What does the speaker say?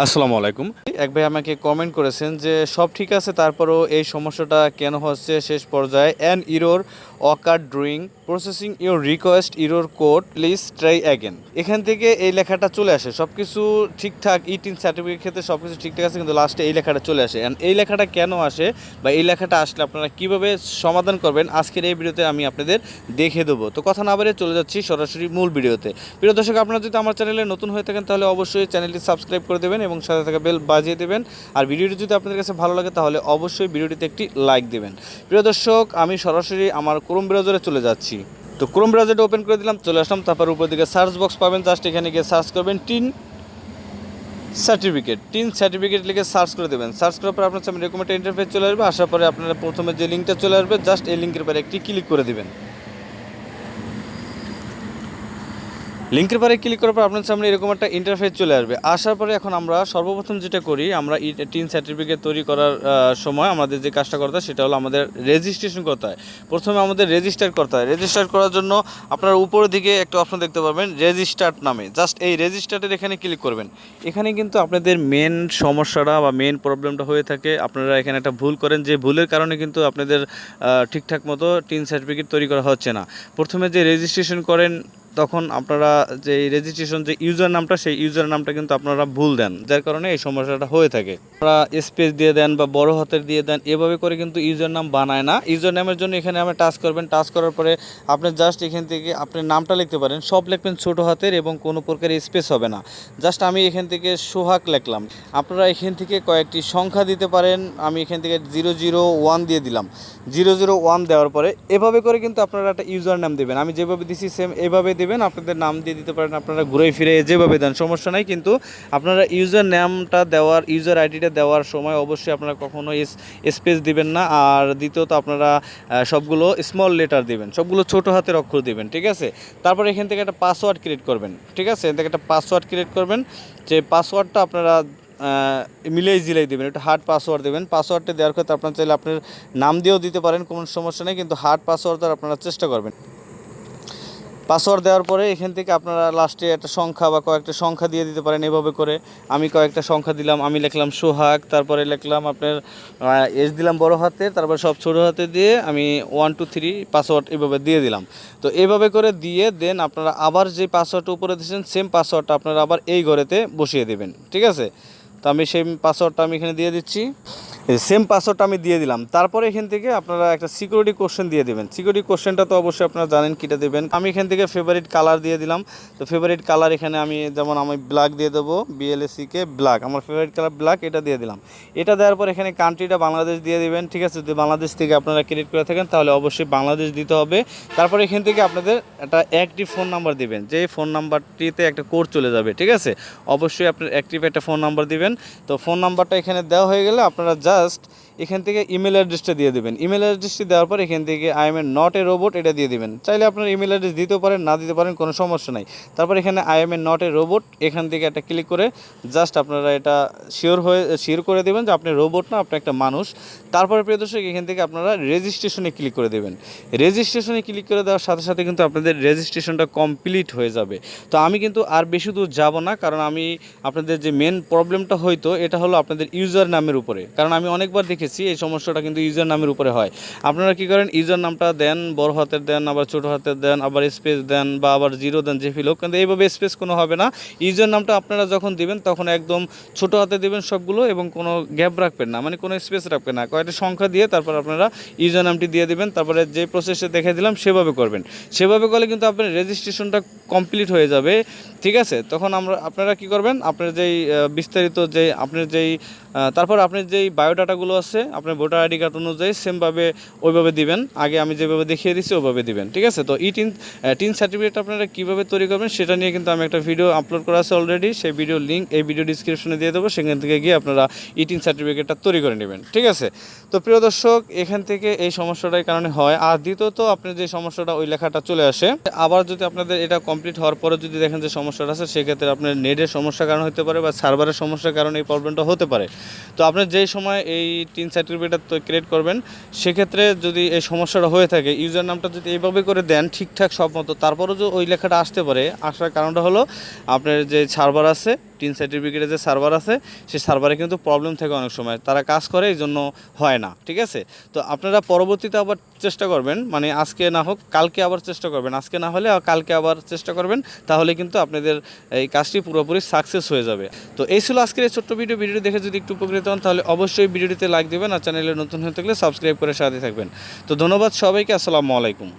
আসসালামু আলাইকুম। এক ভাই আমাকে কমেন্ট করেছেন যে, সব ঠিক আছে, তারপরেও এই সমস্যাটা কেন হচ্ছে? শেষ পর্যায়ে an error occur during processing your request error code please try again এখান থেকে এই লেখাটা চলে আসে। সব কিছু ঠিকঠাক ইটিন সার্টিফিকেট ক্ষেত্রে সব কিছু ঠিকঠাক আছে, কিন্তু লাস্টে এই লেখাটা চলে আসে। অ্যান্ড এই লেখাটা কেন আসে বা এই লেখাটা আসলে আপনারা কীভাবে সমাধান করবেন, আজকের এই ভিডিওতে আমি আপনাদের দেখে দেবো। তো কথা না বাড়িয়ে চলে যাচ্ছি সরাসরি মূল ভিডিওতে। প্রিয় দর্শক, আপনারা যদি আমার চ্যানেলে নতুন হয়ে থাকেন, তাহলে অবশ্যই চ্যানেলটি সাবস্ক্রাইব করে দেবেন এবং সাথে থাকা বেল বাজিয়ে দেবেন। আর ভিডিওটি যদি আপনাদের কাছে ভালো লাগে তাহলে অবশ্যই ভিডিওটিতে একটি লাইক দেবেন। প্রিয় দর্শক, আমি সরাসরি আমার ক্রোম ব্রাউজারে চলে যাচ্ছি। তো ক্রোম ব্রাউজারটা ওপেন করে দিলাম, চলে আসলাম। তারপর উপর দিকে সার্চ বক্স পাবেন, জাস্ট এখানে গিয়ে সার্চ করবেন, টিন সার্টিফিকেট। টিন সার্টিফিকেট লিখে সার্চ করে দেবেন। সার্চ করার পর আপনার সামনে এরকম একটা ইন্টারফেস চলে আসবে। আসার পরে আপনারা প্রথমে যে লিঙ্কটা চলে আসবে, জাস্ট এই লিঙ্কের পরে একটি ক্লিক করে দেবেন। লিঙ্কের পরে ক্লিক করার পর আপনার সামনে এরকম একটা ইন্টারফেস চলে আসবে। আসার পরে এখন আমরা সর্বপ্রথম যেটা করি, আমরা টিন সার্টিফিকেট তৈরি করার সময় আমাদের যে কাজটা করতে হয়, সেটা হলো আমাদের রেজিস্ট্রেশন করতে হয়। প্রথমে আমাদের রেজিস্টার করতে হয়। রেজিস্টার করার জন্য আপনার উপরের দিকে একটা অপশন দেখতে পাবেন রেজিস্টার্ড নামে। জাস্ট এই রেজিস্টার্টের এখানে ক্লিক করবেন। এখানে কিন্তু আপনাদের মেন সমস্যাটা বা মেন প্রবলেমটা হয়ে থাকে। আপনারা এখানে একটা ভুল করেন। যে ভুলের কারণে কিন্তু আপনাদের ঠিকঠাক মতো টিন সার্টিফিকেট তৈরি করা হচ্ছে না। প্রথমে যে রেজিস্ট্রেশন করেন তখন আপনারা যে রেজিস্ট্রেশন যে ইউজার নামটা, সেই ইউজার নামটা কিন্তু আপনারা ভুল দেন। যার কারণে এই সমস্যাটা হয়ে থাকে। আপনারা স্পেস দিয়ে দেন বা বড় হাতের দিয়ে দেন, এভাবে করে কিন্তু ইউজার নাম বানায় না। ইউজার নামের জন্য এখানে আপনি টাচ করবেন। টাচ করার পরে আপনি জাস্ট এখান থেকে আপনি নামটা লিখতে পারেন। সব লিখবেন ছোট হাতের এবং কোনো প্রকার স্পেস হবে না। জাস্ট আমি এখান থেকে সোহাগ লিখলাম। আপনারা এখান থেকে কয়েকটি সংখ্যা দিতে পারেন। আমি এখান থেকে জিরো জিরো ওয়ান দিয়ে দিলাম। জিরো জিরো ওয়ান দেওয়ার পরে এভাবে করে কিন্তু আপনারা একটা ইউজার নাম দেবেন। আমি যেভাবে দিছি সেম এভাবে দেবেন, আপনাদের নাম দিয়ে দিতে পারেন, আপনারা ঘুরে ফিরে যেভাবে দেন, সমস্যা নাই। কিন্তু আপনারা ইউজার নামটা দেওয়ার ইউজার আইডিটা দেওয়ার সময় অবশ্যই আপনারা কখনো স্পেস দিবেন না। আর দ্বিতীয়ত আপনারা সবগুলো স্মল লেটার দিবেন, সবগুলো ছোট হাতের অক্ষর দিবেন, ঠিক আছে? তারপর এখান থেকে একটা পাসওয়ার্ড ক্রিয়েট করবেন, ঠিক আছে? এখান থেকে একটা পাসওয়ার্ড ক্রিয়েট করবেন, যে পাসওয়ার্ডটা আপনারা মিলেই জিলাই দেবেন, একটু হার্ড পাসওয়ার্ড দেবেন। পাসওয়ার্ডটা দেওয়ার ক্ষেত্রে আপনার চাইলে আপনার নাম দিয়েও দিতে পারেন, কোনো সমস্যা নেই। কিন্তু হার্ড পাসওয়ার্ড দেওয়ার আপনারা চেষ্টা করবেন। পাসওয়ার্ড দেওয়ার পরে এখান থেকে আপনারা লাস্টে একটা সংখ্যা বা কয়েকটা সংখ্যা দিয়ে দিতে পারেন এভাবে করে। আমি কয়েকটা সংখ্যা দিলাম, আমি লিখলাম সোহাগ, তারপরে লিখলাম আপনার এস দিলাম বড় হাতে, তারপর সব ছোটো হাতে দিয়ে আমি ওয়ান টু থ্রি পাসওয়ার্ড এভাবে দিয়ে দিলাম। তো এভাবে করে দিয়ে দেন আপনারা আবার যে পাসওয়ার্ডটা উপরে দিয়েছেন সেম পাসওয়ার্ডটা আপনারা আবার এই ঘরেতে বসিয়ে দেবেন, ঠিক আছে? তো আমি সেই পাসওয়ার্ডটা আমি এখানে দিয়ে দিচ্ছি। সেম পাসওয়ার্ডটা আমি দিয়ে দিলাম। তারপরে এখান থেকে আপনারা একটা সিকিউরিটি কোশ্চেন দিয়ে দেবেন। সিকিউরিটি কোশ্চেনটা তো অবশ্যই আপনারা জানেন কীটা দেবেন। আমি এখান থেকে ফেভারিট কালার দিয়ে দিলাম। তো ফেভারিট কালার এখানে আমি যেমন আমি ব্ল্যাক দিয়ে দেবো বিএলএসিকে ব্ল্যাক আমার ফেভারিট কালার ব্ল্যাক এটা দিয়ে দিলাম। এটা দেওয়ার পর এখানে কান্ট্রিটা বাংলাদেশ দিয়ে দিবেন, ঠিক আছে? যদি বাংলাদেশ থেকে আপনারা ক্রিয়েট করে থাকেন, তাহলে অবশ্যই বাংলাদেশ দিতে হবে। তারপর এখান থেকে আপনাদের একটা অ্যাক্টিভ ফোন নাম্বার দিবেন। যে ফোন নাম্বারটিতে একটা কোড চলে যাবে, ঠিক আছে? অবশ্যই আপনার অ্যাক্টিভ একটা ফোন নাম্বার দিবেন। তো ফোন নাম্বারটা এখানে দেওয়া হয়ে গেলে আপনারা জাস্ট এখান থেকে ইমেল অ্যাড্রেসটা দিয়ে দেবেন। ইমেল অ্যাড্রেসটি দেওয়ার পর এখান থেকে I am a not a robot এটা দিয়ে দেবেন। চাইলে আপনার ইমেল অ্যাড্রেস দিতেও পারেন, না দিতে পারেন, কোনো সমস্যা নাই। তারপর এখানে I am a not a robot এখান থেকে একটা ক্লিক করে জাস্ট আপনারা এটা শিওর হয়ে শিওর করে দেবেন যে আপনি রোবট না, আপনি একটা মানুষ। তারপরে প্রিয় দর্শক, এখান থেকে আপনারা রেজিস্ট্রেশনে ক্লিক করে দেবেন। রেজিস্ট্রেশনে ক্লিক করে দেওয়ার সাথে সাথে কিন্তু আপনাদের রেজিস্ট্রেশনটা কমপ্লিট হয়ে যাবে। তো আমি কিন্তু আর বেশি দূর যাব না, কারণ আমি আপনাদের যে মেন প্রবলেমটা হয়তো, এটা হলো আপনাদের ইউজার নামের উপরে। কারণ আমি অনেকবার দেখেছি এই সমস্যাটা কিন্তু ইউজার নামের উপরে হয়। আপনারা কি করেন ইউজার নামটা দেন, বড় হাতের দেন, আবার ছোট হাতের দেন, আবার স্পেস দেন বা আবার জিরো দেন, যে ফিল কিন্তু এইভাবে স্পেস কোনো হবে না। ইউজার নামটা আপনারা যখন দিবেন, তখন একদম ছোট হাতে দিবেন সবগুলো এবং কোনো গ্যাপ রাখবেন না মানে কোনো স্পেস রাখবেন না। কয়েকটা সংখ্যা দিয়ে তারপর আপনারা ইউজার নামটি দিয়ে দিবেন, তারপরে যে প্রসেসে দেখে দিলাম, সেভাবে করবেন। সেভাবে করলে কিন্তু আপনার রেজিস্ট্রেশনটা কমপ্লিট হয়ে যাবে। ঠিক আছে? তখন আমরা, আপনারা কি করবেন? আপনার যেই বিস্তারিত যে আপনার যেই তারপর আপনার যেই বায়োডাটাগুলো আছে, আপনার ভোটার আইডি কার্ড অনুযায়ী সেমভাবে ওইভাবে দিবেন। আগে আমি যেভাবে দেখিয়ে দিচ্ছি ওইভাবে দিবেন। ঠিক আছে? তো ই টিন টিন সার্টিফিকেট আপনারা কীভাবে তৈরি করবেন, সেটা নিয়ে কিন্তু আমি একটা ভিডিও আপলোড করা আছে অলরেডি সেই ভিডিও লিঙ্ক এই ভিডিও ডিসক্রিপশনে দিয়ে দেবো। সেখান থেকে গিয়ে আপনারা ই টিন সার্টিফিকেটটা তৈরি করে নেবেন। ঠিক আছে? তো প্রিয় দর্শক, এখান থেকে এই সমস্যাটার কারণে হয়। আর দ্বিতীয়ত, আপনার যে সমস্যাটা, ওই লেখাটা চলে আসে। আবার যদি আপনাদের এটা কমপ্লিট হওয়ার পরে যদি দেখেন যে সমস্যাটা আছে, সেক্ষেত্রে আপনার নেটের সমস্যার কারণ হতে পারে বা সার্ভারের সমস্যার কারণে এই প্রবলেমটা হতে পারে। তো আপনি যেই সময় এই তিন সার্টিফিকেটটা তো ক্রিয়েট করবেন, সেক্ষেত্রে যদি এই সমস্যাটা হয়ে থাকে ইউজার নামটা যদি এইভাবে করে দেন, ঠিকঠাক সব মতো তারপরেও যে ওই লেখাটা আসতে পারে, আসার কারণটা হলো আপনার যে সার্ভার আছে টিন সার্টিফিকেটের যে সার্ভার আছে, সেই সার্ভারে কিন্তু প্রবলেম থাকে অনেক সময়। তারা কাজ করে, এই জন্য হয় না, ঠিক আছে? তো আপনারা পরবর্তীতে আবার চেষ্টা করবেন মানে আজকে না হোক, কালকে আবার চেষ্টা করবেন। আজকে না হলে কালকে আবার চেষ্টা করবেন, তাহলে কিন্তু আপনাদের এই কাজটি পুরোপুরি সাকসেস হয়ে যাবে। তো এই ছিল আজকের এই ছোট্ট ভিডিও ভিডিওটি দেখে যদি একটু উপকৃত হন, তাহলে অবশ্যই ভিডিওটিতে লাইক দেবেন, আর চ্যানেলে নতুন হয়ে থাকলে সাবস্ক্রাইব করে সাথে থাকবেন। তো ধন্যবাদ সবাইকে, আসসালামু আলাইকুম।